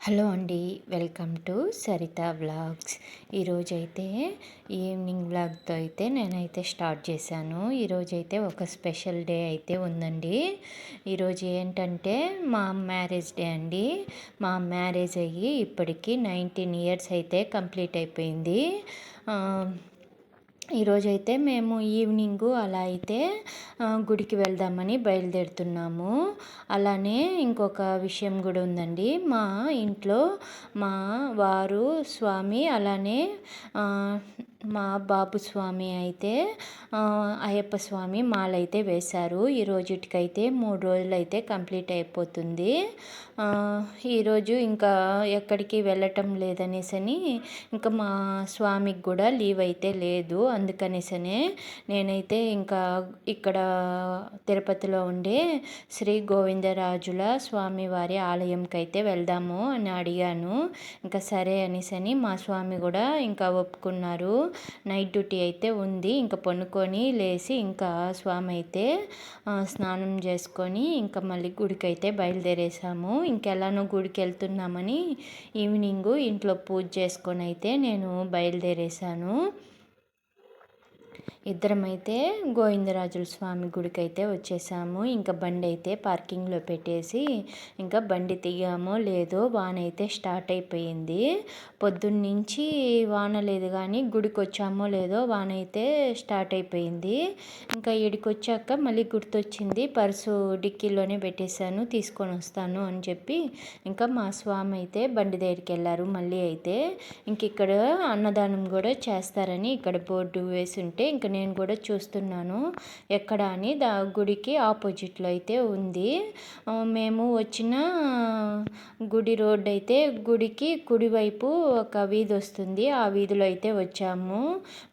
Hello అండి welcome to Saritha vlogs. ఈరోజైతే evening వ్లాగ్తో అయితే నేనైతే స్టార్ట్ చేశాను. ఈరోజైతే ఒక స్పెషల్ డే అయితే ఉందండి. ఈరోజు ఏంటంటే మా మ్యారేజ్ డే అండి. మా మ్యారేజ్ అయ్యి ఇప్పటికీ నైన్టీన్ ఇయర్స్ అయితే కంప్లీట్ అయిపోయింది. ఈరోజైతే మేము ఈవినింగ్ అలా అయితే గుడికి వెళ్దామని బయలుదేరుతున్నాము. అలానే ఇంకొక విషయం కూడా ఉందండి. మా ఇంట్లో మా వారు స్వామి అలానే మా బాబు స్వామి అయితే అయ్యప్ప స్వామి మాలైతే వేశారు. ఈ రోజుటికైతే మూడు రోజులు అయితే కంప్లీట్ అయిపోతుంది. ఈరోజు ఇంకా ఎక్కడికి వెళ్ళటం లేదనేసని ఇంకా మా స్వామికి కూడా లీవ్ అయితే లేదు. అందుకనేసనే నేనైతే ఇంకా ఇక్కడ తిరుపతిలో ఉండే శ్రీ గోవిందరాజుల స్వామివారి ఆలయంకి అయితే వెళ్దాము అని అడిగాను. ఇంకా సరే అనేసని మా స్వామి కూడా ఇంకా ఒప్పుకున్నారు. నైట్ డ్యూటీ అయితే ఉంది. ఇంకా పనుకొని లేచి ఇంకా స్వామి అయితే స్నానం చేసుకొని ఇంకా మళ్ళీ గుడికి అయితే బయలుదేరేసాము. ఇంకెలానో గుడికి వెళ్తున్నామని ఈవినింగ్ ఇంట్లో పూజ చేసుకొని అయితే నేను బయలుదేరేసాను. ఇద్దరమైతే గోవిందరాజుల స్వామి గుడికి అయితే వచ్చేసాము. ఇంకా బండి అయితే పార్కింగ్లో పెట్టేసి ఇంకా బండి తీయామో లేదో వాన అయితే స్టార్ట్ అయిపోయింది. పొద్దున్నుంచి వాన లేదు కానీ గుడికి వచ్చామో లేదో వాన అయితే స్టార్ట్ అయిపోయింది. ఇంకా ఇడికి వచ్చాక మళ్ళీ గుర్తొచ్చింది పర్సు డిక్కీలోనే పెట్టేశాను తీసుకొని వస్తాను అని చెప్పి. ఇంకా మా స్వామి అయితే బండి దగ్గరికి వెళ్ళారు మళ్ళీ అయితే. ఇంక ఇక్కడ అన్నదానం కూడా చేస్తారని ఇక్కడ బోర్డు వేసి ఉంటే ఇంకా నేను కూడా చూస్తున్నాను. ఎక్కడ అని దా గుడికి ఆపోజిట్లో అయితే ఉంది. మేము వచ్చిన గుడి రోడ్ అయితే గుడికి కుడివైపు ఒక వీధి వస్తుంది. ఆ వీధిలో అయితే వచ్చాము.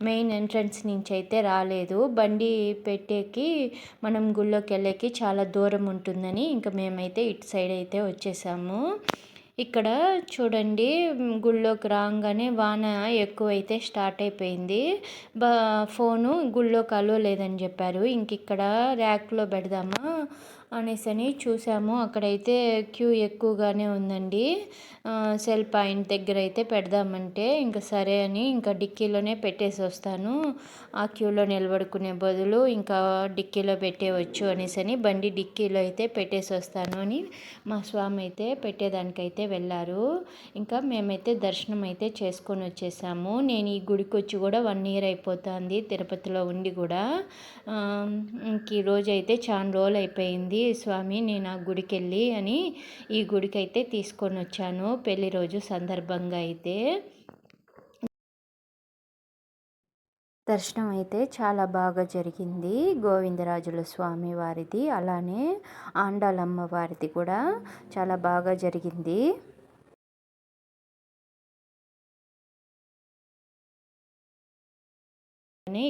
మెయిన్ ఎంట్రన్స్ నుంచి అయితే రాలేదు. బండి పెట్టేకి మనం గుళ్ళోకి వెళ్ళేకి చాలా దూరం ఉంటుందని ఇంకా మేమైతే ఇటు సైడ్ అయితే వచ్చేసాము. ఇక్కడ చూడండి గుళ్ళోకి రాగానే వాన ఎక్కువైతే స్టార్ట్ అయిపోయింది. బా ఫోను గుళ్ళోకి అలో లేదని చెప్పారు. ఇంక ఇక్కడ ర్యాక్లో పెడదామా? అనేసి అని చూసాము. అక్కడైతే క్యూ ఎక్కువగానే ఉందండి. సెల్ పాయింట్ దగ్గర అయితే పెడదామంటే ఇంకా సరే అని ఇంకా డిక్కీలోనే పెట్టేసి వస్తాను. ఆ క్యూలో నిలబడుకునే బదులు ఇంకా డిక్కీలో పెట్టేవచ్చు అనేసి అని బండి డిక్కీలో అయితే పెట్టేసి వస్తాను అని మా స్వామి అయితే పెట్టేదానికైతే వెళ్ళారు. ఇంకా మేమైతే దర్శనం అయితే చేసుకొని వచ్చేసాము. నేను ఈ గుడికి వచ్చి కూడా వన్ ఇయర్ అయిపోతుంది తిరుపతిలో ఉండి కూడా. ఇంక ఈరోజు అయితే చాలా రోజులు అయిపోయింది. స్వామి నేను ఆ గుడికి వెళ్ళి అని ఈ గుడికి అయితే తీసుకొని వచ్చాను. పెళ్ళి రోజు సందర్భంగా అయితే. దర్శనం అయితే చాలా బాగా జరిగింది. గోవిందరాజుల స్వామి వారిది అలానే ఆండాలమ్మ వారిది కూడా చాలా బాగా జరిగింది.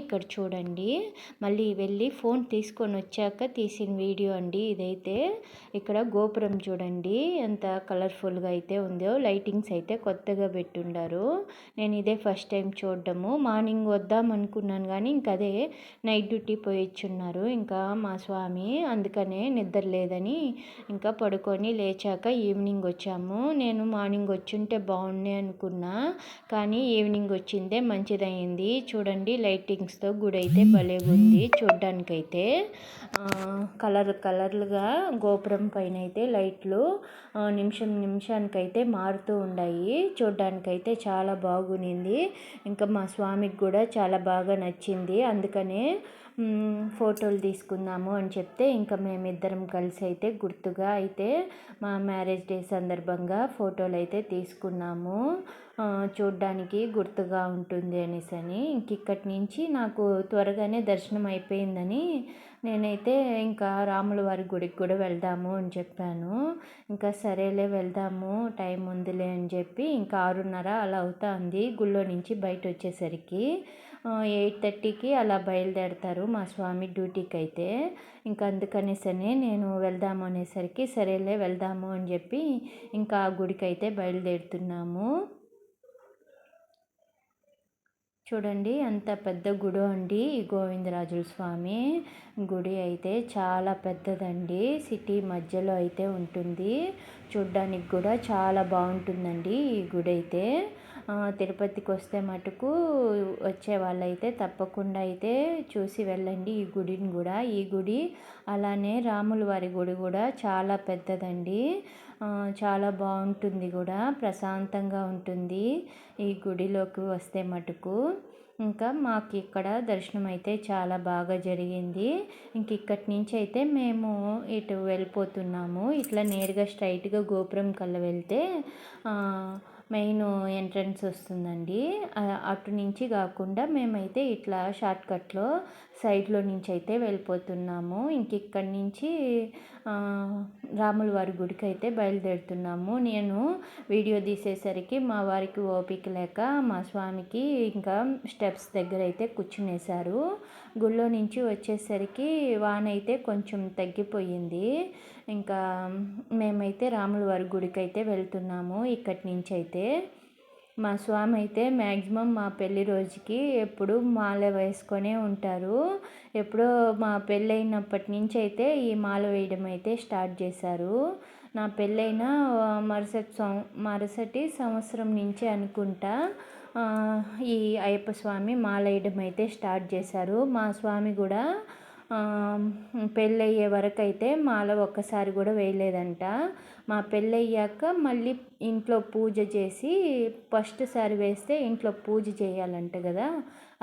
ఇక్కడ చూడండి. మళ్ళీ వెళ్ళి ఫోన్ తీసుకొని వచ్చాక తీసిన వీడియో అండి ఇదైతే. ఇక్కడ గోపురం చూడండి. ఎంత కలర్ఫుల్గా అయితే ఉందో లైటింగ్స్ అయితే కొత్తగా పెట్టుండారు. నేను ఇదే ఫస్ట్ టైం చూడడము. మార్నింగ్ వద్దాం అనుకున్నాను కానీ ఇంక అదే నైట్ డ్యూటీ పోయిచ్చున్నారు ఇంకా మా స్వామి అందుకనే నిద్ర లేదని ఇంకా పడుకొని లేచాక ఈవినింగ్ వచ్చాము. నేను మార్నింగ్ వచ్చుంటే బాగుండే అనుకున్నా. కానీ ఈవినింగ్ వచ్చిందే మంచిదైంది చూడండి లైటింగ్ లైటింగ్స్తో గుడి అయితే భలే ఉంది చూడ్డానికైతే. కలర్ కలర్లుగా గోపురం పైన అయితే లైట్లు నిమిషం నిమిషానికైతే మారుతూ ఉన్నాయి చూడ్డానికైతే చాలా బాగునింది. ఇంకా మా స్వామికి కూడా చాలా బాగా నచ్చింది. అందుకనే ఫోటోలు తీసుకుందాము అని చెప్తే ఇంకా మేమిద్దరం కలిసి అయితే గుర్తుగా అయితే మా మ్యారేజ్ డే సందర్భంగా ఫోటోలు అయితే తీసుకున్నాము. చూడ్డానికి గుర్తుగా ఉంటుంది అనేసి అని ఇంక ఇక్కడి నుంచి నాకు త్వరగానే దర్శనం అయిపోయిందని నేనైతే ఇంకా రాముల వారి గుడికి కూడా వెళ్దాము అని చెప్పాను. ఇంకా సరేలే వెళ్దాము టైం ఉందిలే అని చెప్పి ఇంకా ఆరున్నర అలా అవుతుంది. గుళ్ళో నుంచి బయట వచ్చేసరికి ఎయిట్ థర్టీకి అలా బయలుదేరతారు మా స్వామి డ్యూటీకి అయితే ఇంకా అందుకనేసనే నేను వెళ్దాము అనేసరికి సరేలే వెళ్దాము అని చెప్పి ఇంకా ఆ గుడికి అయితే బయలుదేరుతున్నాము. చూడండి అంత పెద్ద గుడి అండి ఈ గోవిందరాజుల స్వామి. గుడి అయితే చాలా పెద్దదండి. సిటీ మధ్యలో అయితే ఉంటుంది. చూడ్డానికి కూడా చాలా బాగుంటుందండి ఈ గుడి అయితే. తిరుపతికి వస్తే మటుకు వచ్చే వాళ్ళైతే తప్పకుండా అయితే చూసి వెళ్ళండి ఈ గుడిని కూడా. ఈ గుడి అలానే రాముల వారి గుడి కూడా చాలా పెద్దదండి. చాలా బాగుంటుంది కూడా. ప్రశాంతంగా ఉంటుంది ఈ గుడిలోకి వస్తే మటుకు. ఇంకా మాకు ఇక్కడ దర్శనం అయితే చాలా బాగా జరిగింది. ఇంక ఇక్కడి నుంచి అయితే మేము ఇటు వెళ్ళిపోతున్నాము. ఇట్లా నేరుగా స్ట్రైట్గా గోపురం కల్లా వెళ్తే మెయిన్ ఎంట్రన్స్ వస్తుందండి. అటు నుంచి కాకుండా మేమైతే ఇట్లా షార్ట్కట్లో సైడ్లో నుంచి అయితే వెళ్ళిపోతున్నాము. ఇంక ఇక్కడి నుంచి రాముల వారి గుడికి అయితే బయలుదేరుతున్నాము. నేను వీడియో తీసేసరికి మా వారికి ఓపిక లేక మా స్వామికి ఇంకా స్టెప్స్ దగ్గర అయితే కూర్చునేశారు. గుళ్ళో నుంచి వచ్చేసరికి వాన అయితే కొంచెం తగ్గిపోయింది. ఇంకా మేమైతే రాముల వారి గుడికి అయితే వెళ్తున్నాము ఇక్కడి నుంచి అయితే మా స్వామి అయితే మ్యాక్సిమం మా పెళ్ళి రోజుకి ఎప్పుడు మాల వేసుకొనే ఉంటారు. ఎప్పుడో మా పెళ్ళైనప్పటి నుంచి అయితే ఈ మాల వేయడం అయితే స్టార్ట్ చేశారు. నా పెళ్ళైన మరుసటి సం మరుసటి సంవత్సరం నుంచే అనుకుంటా ఈ అయ్యప్ప స్వామి మాల వేయడం అయితే స్టార్ట్ చేశారు. మా స్వామి కూడా పెళ్ళయ్యే వరకు అయితే మాల ఒక్కసారి కూడా వేయలేదంట. మా పెళ్ళయ్యాక మళ్ళీ ఇంట్లో పూజ చేసి ఫస్ట్ సారి వేస్తే ఇంట్లో పూజ చేయాలంట కదా.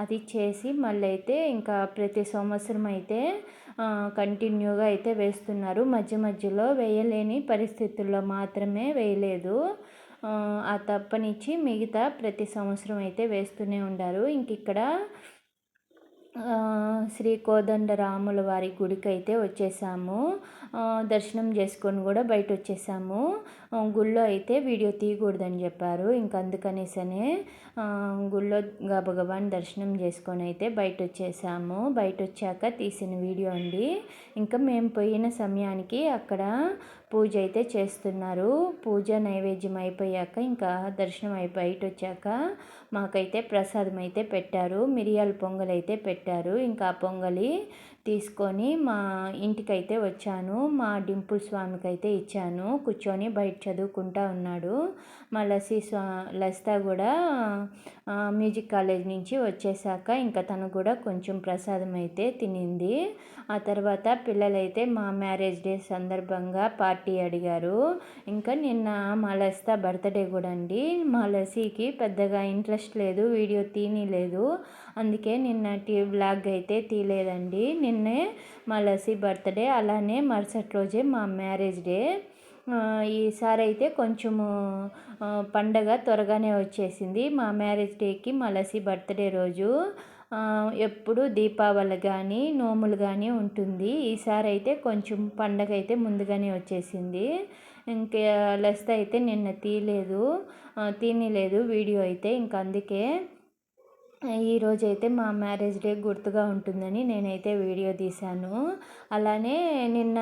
అది చేసి మళ్ళీ అయితే ఇంకా ప్రతి సంవత్సరం అయితే కంటిన్యూగా అయితే వేస్తున్నారు. మధ్య మధ్యలో వేయలేని పరిస్థితుల్లో మాత్రమే వేయలేదు. ఆ తప్పనిచ్చి మిగతా ప్రతి సంవత్సరం అయితే వేస్తూనే ఉండారు. ఇంక ఇక్కడ శ్రీ కోదండరాముల వారి గుడికి అయితే వచ్చేసాము దర్శనం చేసుకొని కూడా బయట వచ్చేసాము గుళ్ళో అయితే వీడియో తీయకూడదని చెప్పారు. ఇంక అందుకనేసనే గుళ్ళో గబగబాని దర్శనం చేసుకొని అయితే బయట వచ్చేసాము బయట వచ్చాక తీసిన వీడియో అండి. ఇంకా మేము పోయిన సమయానికి అక్కడ పూజ అయితే చేస్తున్నారు. పూజ నైవేద్యం అయిపోయాక ఇంకా దర్శనం అయి బయట వచ్చాక మాకైతే ప్రసాదం అయితే పెట్టారు. మిరియాల పొంగల్ అయితే పెట్టారు. ఇంకా ఆ పొంగలి తీసుకొని మా ఇంటికైతే వచ్చాను. మా డింపుల్ స్వామికి అయితే ఇచ్చాను. కూర్చొని బయట చదువుకుంటా ఉన్నాడు. మా లసి స్వా లసిత కూడా మ్యూజిక్ కాలేజ్ నుంచి వచ్చేసాక ఇంకా తను కూడా కొంచెం ప్రసాదం అయితే తినింది. ఆ తర్వాత పిల్లలైతే మా మ్యారేజ్ డే సందర్భంగా పార్టీ అడిగారు. ఇంకా నిన్న మా లసిత బర్త్డే కూడా అండి. మా లస్సీకి పెద్దగా ఇంట్రెస్ట్ లేదు వీడియో తీయలేదు అందుకే నిన్నటి బ్లాగ్ అయితే తీయలేదండి. నిన్నే మా బర్త్డే అలానే మరుసటి రోజే మా మ్యారేజ్ డే. ఈసారి అయితే కొంచెము పండగ త్వరగానే వచ్చేసింది. మా మ్యారేజ్ డేకి మా బర్త్డే రోజు ఎప్పుడు దీపావళి కానీ నోములు కానీ ఉంటుంది. ఈసారి అయితే కొంచెం పండగ అయితే ముందుగానే వచ్చేసింది. ఇంకా లస్త అయితే నిన్న తీయలేదు తినలేదు వీడియో అయితే ఇంక అందుకే ఈరోజు అయితే మా మ్యారేజ్ డే గుర్తుగా ఉంటుందని నేనైతే వీడియో తీశాను. అలానే నిన్న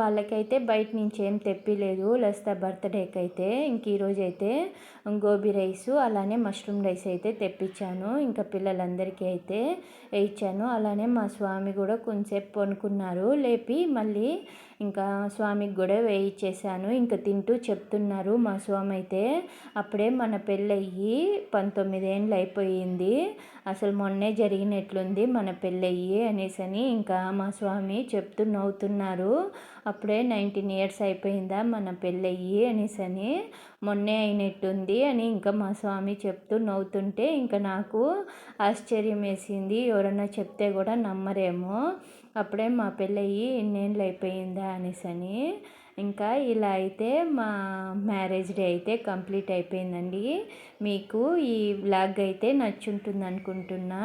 వాళ్ళకైతే బయట నుంచి ఏం తెప్పిలేదు లస్తా బర్త్డేకి అయితే ఇంక ఈరోజు అయితే గోబీ రైస్ అలానే మష్రూమ్ రైస్ అయితే తెప్పించాను. ఇంకా పిల్లలందరికీ అయితే ఇచ్చాను. అలానే మా స్వామి కూడా కొంచెంసేపు పనుకున్నారు. లేపి మళ్ళీ ఇంకా స్వామికి కూడా వేయించేశాను ఇంకా తింటూ చెప్తున్నారు మా స్వామి అయితే అప్పుడే మన పెళ్ళయ్యి పంతొమ్మిది ఏళ్ళు అయిపోయింది అసలు మొన్నే జరిగినట్లుంది మన పెళ్ళయ్యి అనేసి అని ఇంకా మా స్వామి చెప్తూ నవ్వుతున్నారు. అప్పుడే నైన్టీన్ ఇయర్స్ అయిపోయిందా మన పెళ్ళయ్యి అనేసి అని మొన్నే అయినట్టుంది అని ఇంకా మా స్వామి చెప్తూ నవ్వుతుంటే ఇంకా నాకు ఆశ్చర్యం వేసింది ఎవరన్నా చెప్తే కూడా నమ్మరేమో. అప్పుడే మా పెళ్ళయ్యి ఇన్నేళ్ళు అయిపోయిందా అనేసి అని ఇంకా ఇలా అయితే మా మ్యారేజ్ డే అయితే కంప్లీట్ అయిపోయిందండి. మీకు ఈ వ్లాగ్ అయితే నచ్చుంటుంది అనుకుంటున్నా.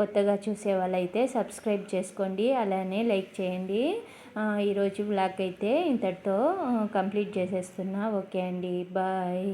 కొత్తగా చూసే వాళ్ళైతే సబ్స్క్రైబ్ చేసుకోండి. అలానే లైక్ చేయండి. ఈరోజు వ్లాగ్ అయితే ఇంతటితో కంప్లీట్ చేసేస్తున్నా. ఓకే అండి. బాయ్.